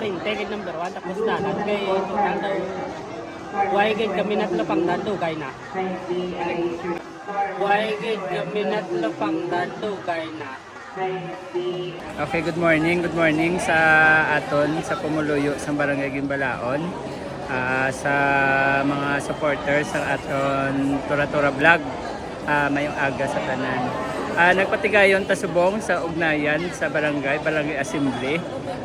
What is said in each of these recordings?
kurente kay number 1 tapos dalan kay total daw Why gid kami natlapang dadugay na. Why gid kami natlapang dadugay na. Okay, good morning. Good morning sa aton sa Pumuluyo sa Barangay Gimbalaon. Ah, sa mga supporters sa aton Tura Tura Vlog. Ah, mayong aga sa tanan. Ah, nagpatigayon ta subong sa ugnayan sa barangay, barangay assembly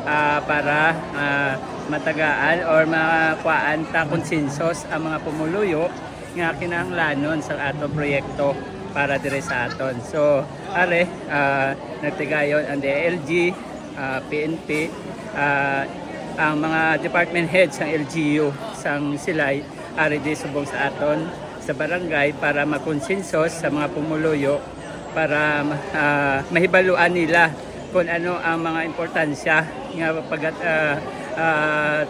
ah, para ah, matagaan or makuhaan ta konsensus ang mga pumuluyo nga kinahanglanon sa atong proyekto para dire sa aton. So, are ah, nagtigayon ang DLG, ah, PNP, ah, ang mga department heads ng LGU sang silay ari di subong sa aton sa barangay para makonsensus sa mga pumuluyo para ah, mahibaluan nila kung ano ang mga importansya nga pag uh,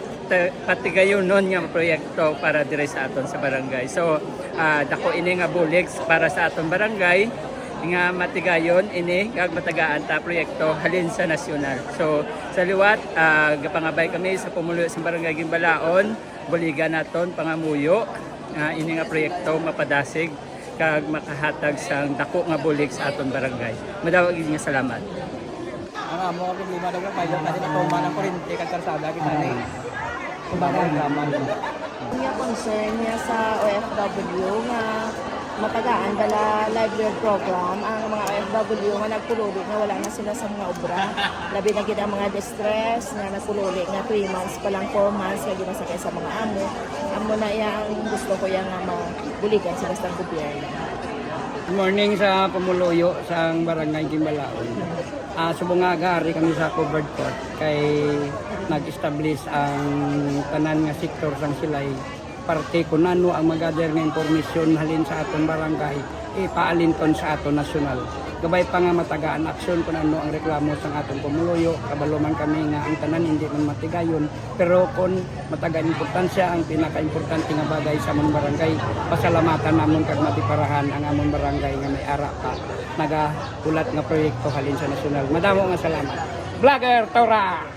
patigayon nun nga proyekto para dire sa aton sa barangay. So ah, dako ini nga buligs para sa aton barangay nga matigayon ini kag matagaan ta proyekto halin sa nasyonal. So sa liwat ah, gapangabay kami sa pumulo sa barangay Gimbalaon, buligan naton pangamuyo nga ini nga proyekto mapadasig kag makahatag sang dako nga bulig sa aton barangay. Madawag nga salamat. Ang amo ang problema daw kayo kasi na tuma ng kuryente kag karsada kita ni. Kumbaga ang gaman. Nga concern niya sa OFW nga matagaan dala livelihood program ang mga OFW nga nagpululi nga wala na sila sa mga obra. Labi na gid ang mga distress nga nagpululi nga 3 months pa lang 4 months nga ginasakay sa mga amo. Amo na yang gusto ko yang nga mabuligan sila sa gobyerno. Good morning sa Pumuluyo sa Barangay Gimbalaon. Ah, subungaga ari kami sa covered court. Kay nag-establish ang tanan nga sektor sang silay parte. Kung ano ang magather nga impormasyon halin sa aton barangay ipaalin kon sa aton nasyonal gabay pa nga matagaan aksyon kung ano ang reklamo sa aton pumuluyo kabalo man kami nga ang tanan hindi man matigayon. Pero kung matagaan importansya ang pinaka-importante nga bagay sa amon barangay pasalamatan namon kag matiparahan ang amon barangay nga may ara pa. Nagahulat nga proyekto halin sa nasyonal. Madamo nga salamat. Vlogger Tora